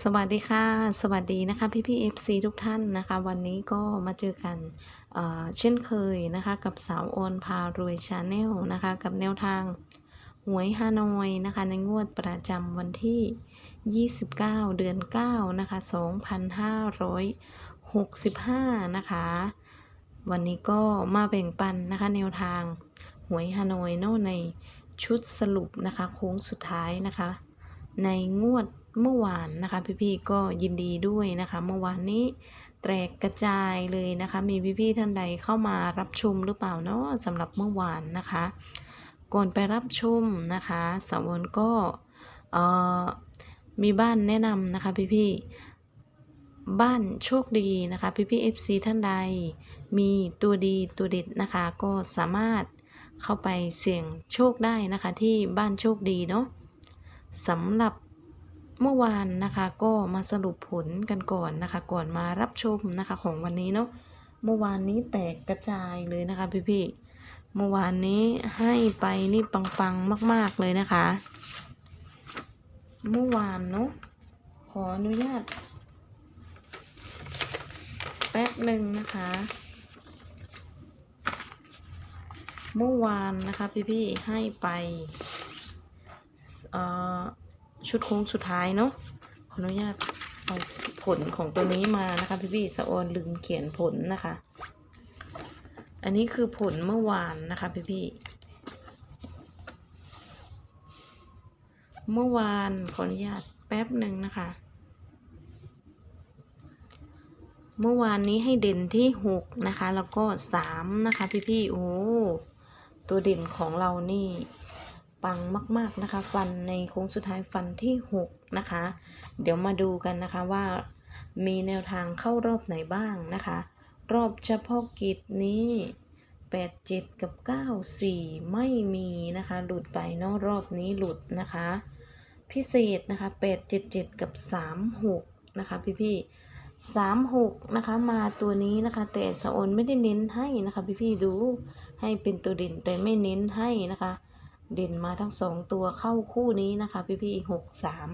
สวัสดีค่ะ สวัสดีนะคะพี่พี่เอฟซีทุกท่านนะคะ วันนี้ก็มาเจอกันเอ่อเช่นเคยนะคะ กับสาวออนพารวยชาแนลนะคะ กับแนวทางหวยฮานอยนะคะ ในงวดประจำวันที่ 29 เดือน 9 นะคะ 2565 นะคะ วันนี้ก็มาแบ่งปันนะคะ แนวทางหวยฮานอยเนอะในชุดสรุปนะคะโค้งสุดท้ายนะคะ ในงวดเมื่อวานนะคะ พี่ๆก็ยินดีด้วยนะคะ เมื่อวานนี้แตกกระจายเลยนะคะ มีพี่ๆท่านใดเข้ามารับชมหรือเปล่าเนาะสำหรับเมื่อวานนะคะ ก่อนไปรับชมนะคะสาววนก็เอ่อมีบ้านแนะนำนะคะพี่ๆบ้านโชคดีนะคะ พี่ๆ FC ท่านใด มีตัวดีตัวเด็ดนะคะ ก็สามารถเข้าไปเสี่ยงโชคได้นะคะที่บ้านโชคดีเนาะ สำหรับเมื่อวานนะคะก็มาสรุปผลกันก่อนนะคะ ก่อนมารับชมนะคะของวันนี้เนาะเมื่อวานนี้แตกกระจายเลยนะคะพี่ๆเมื่อวานนี้ให้ไปนี่ปังๆมาก ๆเลยนะคะ เมื่อวานเนาะขออนุญาต แป๊บหนึ่งนะคะ เมื่อวานนะคะพี่ๆให้ไป ชุดโค้งสุดท้ายเนาะขออนุญาตเอาผลของตัวนี้มานะคะพี่พี่สะออนลืมเขียนผลนะคะ อันนี้คือผลเมื่อวานนะคะพี่พี่เมื่อวานขออนุญาตแป๊บหนึ่งนะคะ เมื่อวานนี้ให้เด่นที่หกนะคะ แล้วก็สามนะคะ พี่พี่โอ้ตัวเด่นของเรานี่ ปังมาก ๆนะคะ ฟันในโค้งสุดท้ายฟันที่ 6 นะคะ เดี๋ยวมาดูกันนะคะว่า มีแนวทางเข้ารอบไหนบ้างนะคะ รอบเฉพาะกิจนี้ 8 7 กับ 9 4 ไม่มีนะคะ หลุดไปเนอกรอบนี้หลุดนะคะ พิเศษนะคะ 8 7 7 กับ 3 6 นะคะ พี่ๆ3 6นะคะมาตัวนี้นะคะ แต่สะออนไม่ได้เน้นให้นะคะ พี่ๆดูให้เป็นตัวเด่นแต่ไม่เน้นให้นะคะ เด่นมาทั้งสองตัวเข้าคู่นี้นะคะ พี่พี่หกสาม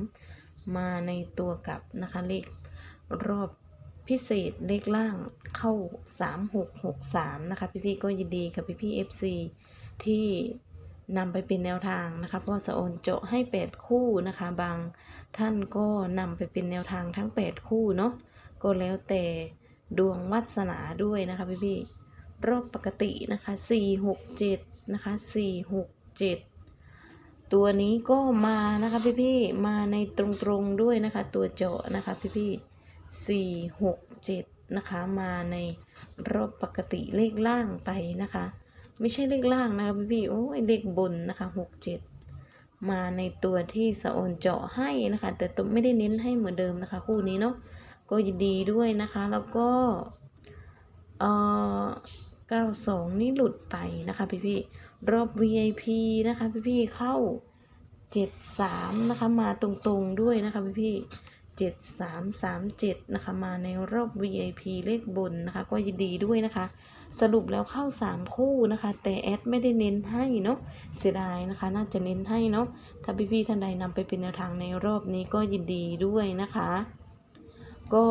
มาในตัวกลับนะคะ เลขรอบพิเศษเลขล่างเข้าสามหกหกสามนะคะ พี่พี่ก็ยินดีกับพี่พี่เอฟซีที่นำไปเป็นแนวทางนะคะเพราะสะโอนเจาะให้แปดคู่นะคะ บางท่านก็นำไปเป็นแนวทางทั้งแปดคู่เนาะก็แล้วแต่ดวงวัสนาด้วยนะคะพี่พี่รอบปกตินะคะสี่หกเจ็ดนะคะสี่ หกเจ็ดตัวนี้ก็มานะคะพี่ๆมาในตรงๆด้วยนะคะ ตัวเจาะนะคะพี่ๆสี่หกเจ็ดนะคะมาในรอบปกติเลขล่างไปนะคะ ไม่ใช่เลขล่างนะคะพี่ๆโอ้ยเลขบนนะคะหกเจ็ดมาในตัวที่สะโอนเจาะให้นะคะ แต่ตัวไม่ได้เน้นให้เหมือนเดิมนะคะ คู่นี้เนาะก็ยินดีด้วยนะคะ แล้วก็เอ่อ 92 นี่หลุดไปนะคะพี่ๆรอบ VIP นะคะพี่ๆเข้า 73 นะคะมาตรงๆด้วยนะคะพี่ๆ7337 นะคะมาในรอบ VIP เลขบนนะคะก็ยินดีด้วยนะคะ สรุปแล้วเข้า 3 คู่นะคะ แต่แอดไม่ได้เน้นให้เนาะเสียดายนะคะ น่าจะเน้นให้เนาะถ้าพี่ๆท่านใดนำไปเป็นแนวทางในรอบนี้ก็ยินดีด้วยนะคะ ก็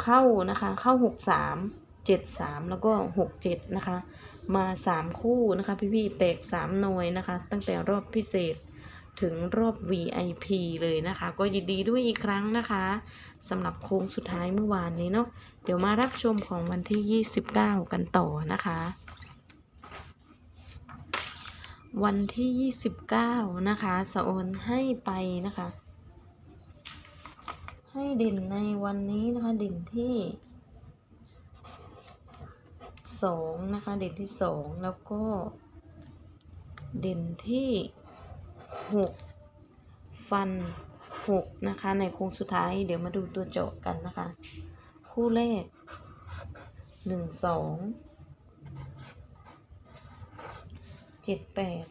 เข้านะคะ เข้าหกสามเจ็ดสามแล้วก็หกเจ็ดนะคะ มาสามคู่นะคะพี่ๆแตกสามหน่วยนะคะ ตั้งแต่รอบพิเศษถึงรอบ VIP เลยนะคะ ก็ยินดีด้วยอีกครั้งนะคะสำหรับโค้งสุดท้ายเมื่อวานนี้เนาะเดี๋ยวมารับชมของวันที่ 29 กันต่อนะคะ วันที่ 29 นะคะสะโอนให้ไปนะคะ ให้เด่นในวันนี้นะคะ เด่นที่สองนะคะ เด่นที่สองแล้วก็ เด่นที่หกฟันหกนะคะ ในโค้งสุดท้ายเดี๋ยวมาดูตัวเจาะกันนะคะ คู่แรกหนึ่งสองเจ็ดแปด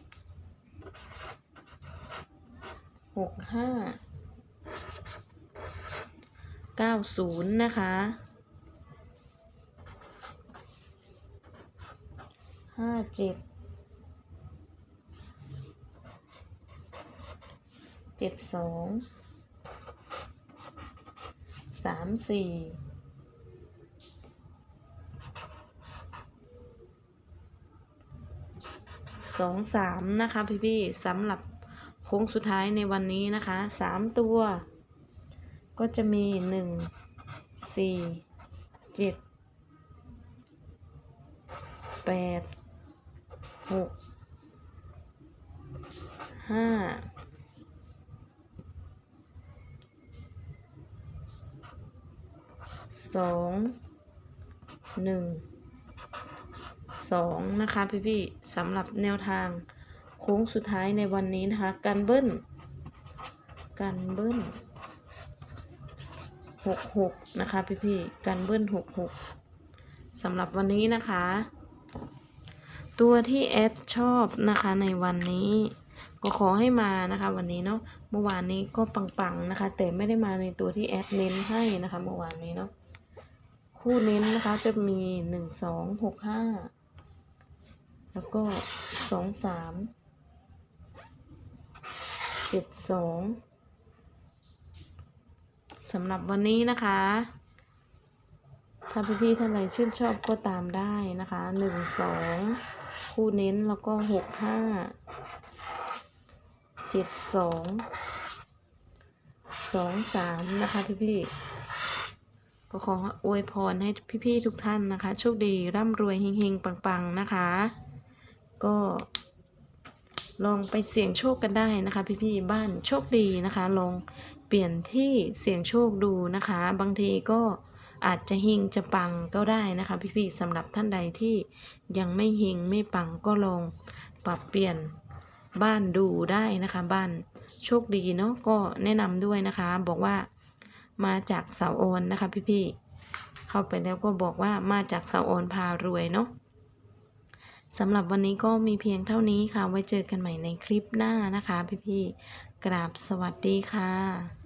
หกห้า เก้าศูนย์นะคะ ห้าเจ็ด เจ็ดสอง สามสี่สองสามนะคะพี่พี่ๆสำหรับโค้งสุดท้ายในวันนี้นะคะสามตัว ก็จะมีหนึ่งสี่เจ็ดแปดหกห้าสองหนึ่งสองนะคะพี่พี่ๆสำหรับแนวทางโค้งสุดท้ายในวันนี้นะคะกันเบิ้ลกันเบิ้ล หกหกนะคะพี่พี่ๆกันเบิ้ลหกหกสำหรับวันนี้นะคะ ตัวที่แอดชอบนะคะในวันนี้ ก็ขอให้มานะคะวันนี้เนาะเมื่อวานนี้ก็ปังๆนะคะ แต่ไม่ได้มาในตัวที่แอดเน้นให้นะคะเมื่อวานนี้เนาะคู่เน้นนะคะจะมีหนึ่งสองหกห้าแล้วก็สองสามเจ็ดสอง สำหรับวันนี้นะคะ ถ้าพี่ๆท่านใดชื่นชอบก็ตามได้นะคะหนึ่งสองคู่เน้นแล้วก็หกห้าเจ็ดสองสองสามนะคะพี่ๆก็ขออวยพรให้พี่ๆทุกท่านนะคะ โชคดีร่ำรวยเฮงๆ ปังๆ นะคะ ก็ ลองไปเสี่ยงโชคกันได้นะคะ พี่ๆบ้านโชคดีนะคะ ลองเปลี่ยนที่เสี่ยงโชคดูนะคะ บางทีก็อาจจะเฮงจะปังก็ได้นะคะ พี่ๆสำหรับท่านใดที่ยังไม่เฮงไม่ปังก็ลองปรับเปลี่ยนบ้านดูได้นะคะ บ้านโชคดีเนาะก็แนะนำด้วยนะคะ บอกว่ามาจากเสาโอนนะคะ พี่ๆเข้าไปแล้วก็บอกว่ามาจากเสาโอนพารวยเนาะ สำหรับวันนี้ก็มีเพียงเท่านี้ค่ะ ไว้เจอกันใหม่ในคลิปหน้านะคะพี่ๆกราบสวัสดีค่ะ